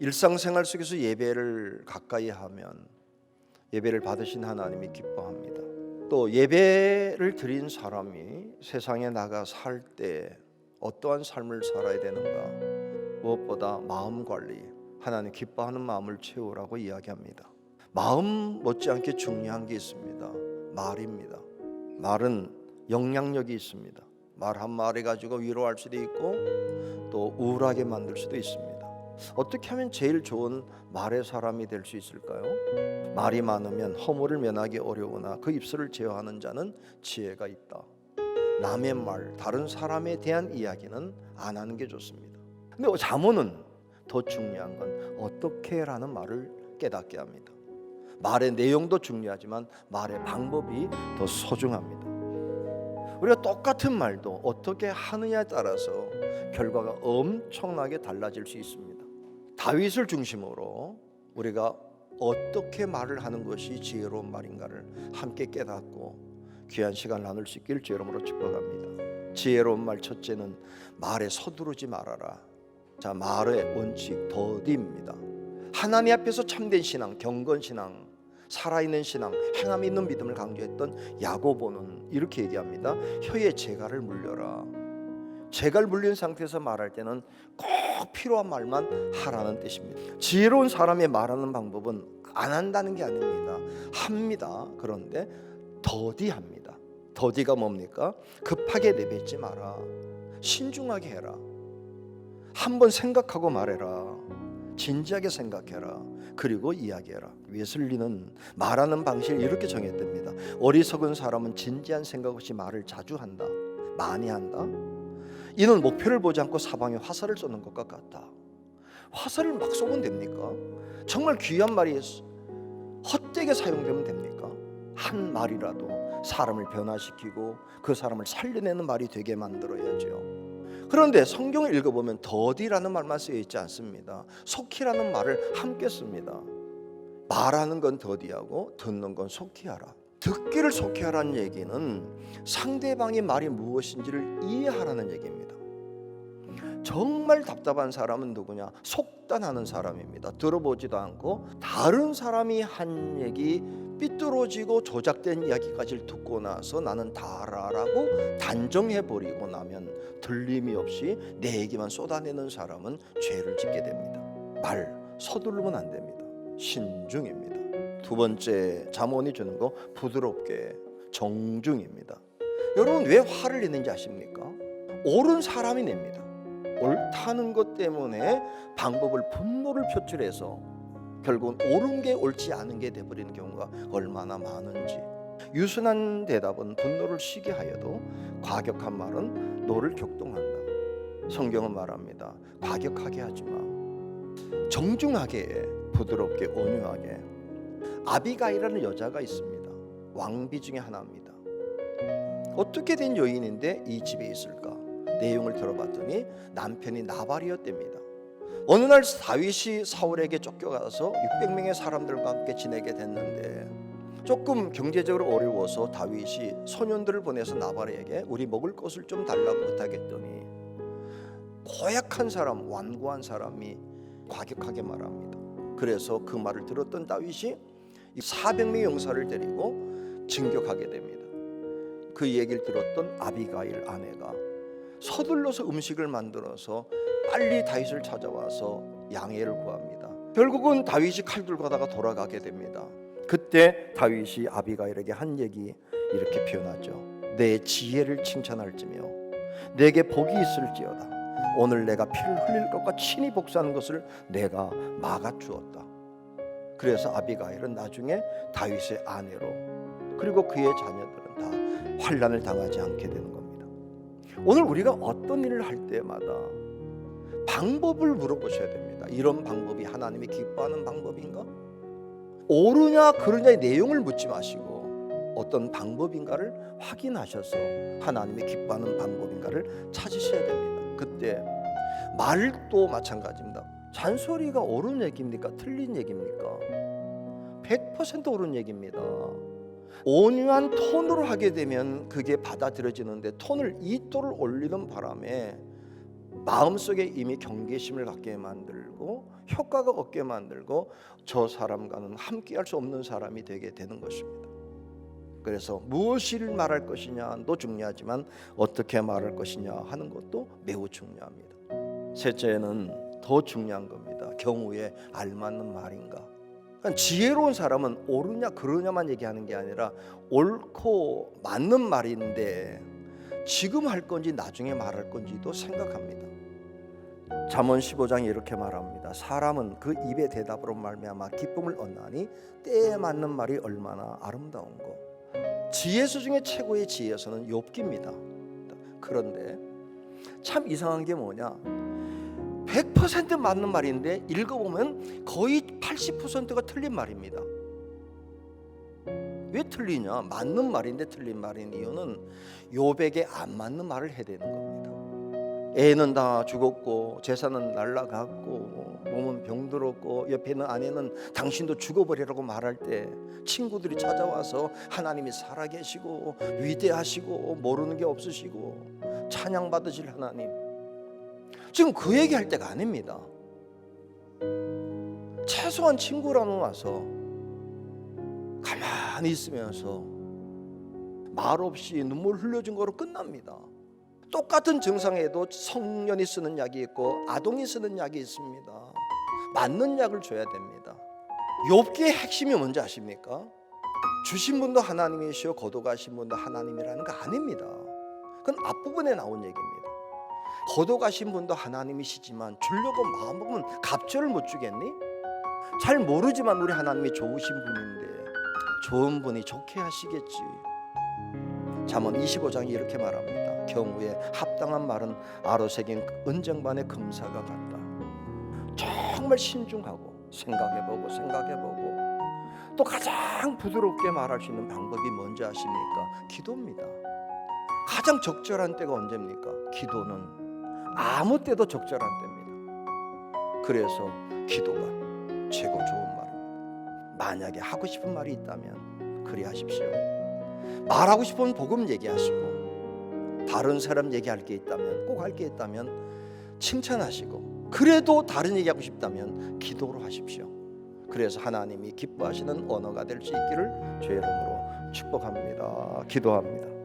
일상생활 속에서 예배를 가까이 하면 예배를 받으신 하나님이 기뻐합니다. 또 예배를 드린 사람이 세상에 나가 살 때 어떠한 삶을 살아야 되는가 무엇보다 마음 관리 하나님 기뻐하는 마음을 채우라고 이야기합니다. 마음 못지않게 중요한 게 있습니다. 말입니다. 말은 영향력이 있습니다. 말 한 마리 가지고 위로할 수도 있고 또 우울하게 만들 수도 있습니다. 어떻게 하면 제일 좋은 말의 사람이 될 수 있을까요? 말이 많으면 허물을 면하기 어려우나 그 입술을 제어하는 자는 지혜가 있다. 남의 말, 다른 사람에 대한 이야기는 안 하는 게 좋습니다. 근데 잠언은 더 중요한 건 어떻게라는 말을 깨닫게 합니다. 말의 내용도 중요하지만 말의 방법이 더 소중합니다. 우리가 똑같은 말도 어떻게 하느냐에 따라서 결과가 엄청나게 달라질 수 있습니다. 다윗을 중심으로 우리가 어떻게 말을 하는 것이 지혜로운 말인가를 함께 깨닫고 귀한 시간 나눌 수 있길 주 이름으로 축복합니다. 지혜로운 말 첫째는 말에 서두르지 말아라. 자 말의 원칙 더디입니다. 하나님 앞에서 참된 신앙, 경건 신앙, 살아있는 신앙, 행함 있는 믿음을 강조했던 야고보는 이렇게 얘기합니다. 혀에 재갈을 물려라. 재갈 물린 상태에서 말할 때는 꼭 필요한 말만 하라는 뜻입니다. 지혜로운 사람의 말하는 방법은 안 한다는 게 아닙니다. 합니다. 그런데 더디합니다. 더디가 뭡니까? 급하게 내뱉지 마라. 신중하게 해라. 한번 생각하고 말해라. 진지하게 생각해라. 그리고 이야기해라. 웨슬리는 말하는 방식을 이렇게 정했답니다. 어리석은 사람은 진지한 생각 없이 말을 자주 한다. 많이 한다. 이는 목표를 보지 않고 사방에 화살을 쏘는 것과 같다. 화살을 막 쏘면 됩니까? 정말 귀한 말이 헛되게 사용되면 됩니까? 한 말이라도 사람을 변화시키고 그 사람을 살려내는 말이 되게 만들어야죠. 그런데 성경을 읽어보면 더디라는 말만 쓰여 있지 않습니다. 속히라는 말을 함께 씁니다. 말하는 건 더디하고 듣는 건 속히 하라. 듣기를 속히 하라는 얘기는 상대방의 말이 무엇인지를 이해하라는 얘기입니다. 정말 답답한 사람은 누구냐? 속단하는 사람입니다. 들어보지도 않고 다른 사람이 한 얘기 삐뚤어지고 조작된 이야기까지 듣고 나서 나는 다 알아라고 단정해 버리고 나면 들림이 없이 내 얘기만 쏟아내는 사람은 죄를 짓게 됩니다. 말 서두르면 안 됩니다. 신중입니다. 두 번째 잠언이 주는 거 부드럽게 정중입니다. 여러분 왜 화를 내는지 아십니까? 옳은 사람이 냅니다. 옳다는 것 때문에 방법을 분노를 표출해서 결국은 옳은 게 옳지 않은 게 돼버리는 경우가 얼마나 많은지 유순한 대답은 분노를 쉬게 하여도 과격한 말은 너를 격동한다. 성경은 말합니다. 과격하게 하지 마. 정중하게 부드럽게 온유하게 아비가이라는 여자가 있습니다. 왕비 중에 하나입니다. 어떻게 된 여인인데 이 집에 있을까? 내용을 들어봤더니 남편이 나발이었답니다. 어느 날 다윗이 사울에게 쫓겨가서 600명의 사람들과 함께 지내게 됐는데 조금 경제적으로 어려워서 다윗이 소년들을 보내서 나발에게 우리 먹을 것을 좀 달라고 부탁했더니 고약한 사람, 완고한 사람이 과격하게 말합니다. 그래서 그 말을 들었던 다윗이 400명의 용사를 데리고 진격하게 됩니다. 그 얘기를 들었던 아비가일 아내가 서둘러서 음식을 만들어서 빨리 다윗을 찾아와서 양해를 구합니다. 결국은 다윗이 칼 들고 가다가 돌아가게 됩니다. 그때 다윗이 아비가일에게 한 얘기 이렇게 표현하죠. 내 지혜를 칭찬할지며 내게 복이 있을지어다. 오늘 내가 피를 흘릴 것과 친히 복수하는 것을 내가 막아 주었다. 그래서 아비가일은 나중에 다윗의 아내로 그리고 그의 자녀들은 다 환란을 당하지 않게 되는 겁니다. 오늘 우리가 어떤 일을 할 때마다 방법을 물어보셔야 됩니다. 이런 방법이 하나님이 기뻐하는 방법인가? 옳으냐 그르냐의 내용을 묻지 마시고 어떤 방법인가를 확인하셔서 하나님이 기뻐하는 방법인가를 찾으셔야 됩니다. 그때 말도 마찬가지입니다. 잔소리가 옳은 얘기입니까? 틀린 얘기입니까? 100% 옳은 얘기입니다. 온유한 톤으로 하게 되면 그게 받아들여지는데 톤을 2도를 올리는 바람에 마음속에 이미 경계심을 갖게 만들고 효과가 없게 만들고 저 사람과는 함께할 수 없는 사람이 되게 되는 것입니다. 그래서 무엇을 말할 것이냐도 중요하지만 어떻게 말할 것이냐 하는 것도 매우 중요합니다. 셋째는 더 중요한 겁니다. 경우에 알맞는 말인가. 그러니까 지혜로운 사람은 옳으냐 그러냐만 얘기하는 게 아니라 옳고 맞는 말인데 지금 할 건지 나중에 말할 건지도 생각합니다. 잠언 15장에 이렇게 말합니다. 사람은 그 입의 대답으로 말미암아 기쁨을 얻나니 때에 맞는 말이 얼마나 아름다운고. 지혜수 중에 최고의 지혜수는 욥기입니다. 그런데 참 이상한 게 뭐냐? 100% 맞는 말인데 읽어보면 거의 80%가 틀린 말입니다. 왜 틀리냐? 맞는 말인데 틀린 말인 이유는 요백에 안 맞는 말을 해야 되는 겁니다. 애는 다 죽었고 재산은 날라갔고 몸은 병들었고 옆에 있는 아내는 당신도 죽어버리라고 말할 때 친구들이 찾아와서 하나님이 살아계시고 위대하시고 모르는 게 없으시고 찬양 받으실 하나님 지금 그 얘기할 때가 아닙니다. 최소한 친구라는 와서 가만히 있으면서 말 없이 눈물 흘려준 거로 끝납니다. 똑같은 증상에도 성년이 쓰는 약이 있고 아동이 쓰는 약이 있습니다. 맞는 약을 줘야 됩니다. 욥기의 핵심이 뭔지 아십니까? 주신 분도 하나님이시오 거둬가신 분도 하나님이라는 거 아닙니다. 그건 앞부분에 나온 얘기입니다. 거둬가신 분도 하나님이시지만 주려고 마음먹으면 갑절을 못 주겠니? 잘 모르지만 우리 하나님이 좋으신 분인데 좋은 분이 좋게 하시겠지. 잠언 25장이 이렇게 말합니다. 경우에 합당한 말은 아로새긴 은쟁반의 금사가 같다. 정말 신중하고 생각해보고 생각해보고 또 가장 부드럽게 말할 수 있는 방법이 뭔지 아십니까? 기도입니다. 가장 적절한 때가 언제입니까? 기도는 아무 때도 적절한 때입니다. 그래서 기도가 최고 좋은 말입니다. 만약에 하고 싶은 말이 있다면 그리 하십시오. 말하고 싶은 복음 얘기하시고 다른 사람 얘기할 게 있다면 꼭 할 게 있다면 칭찬하시고 그래도 다른 얘기하고 싶다면 기도로 하십시오. 그래서 하나님이 기뻐하시는 언어가 될 수 있기를 주의 이름으로 축복합니다. 기도합니다.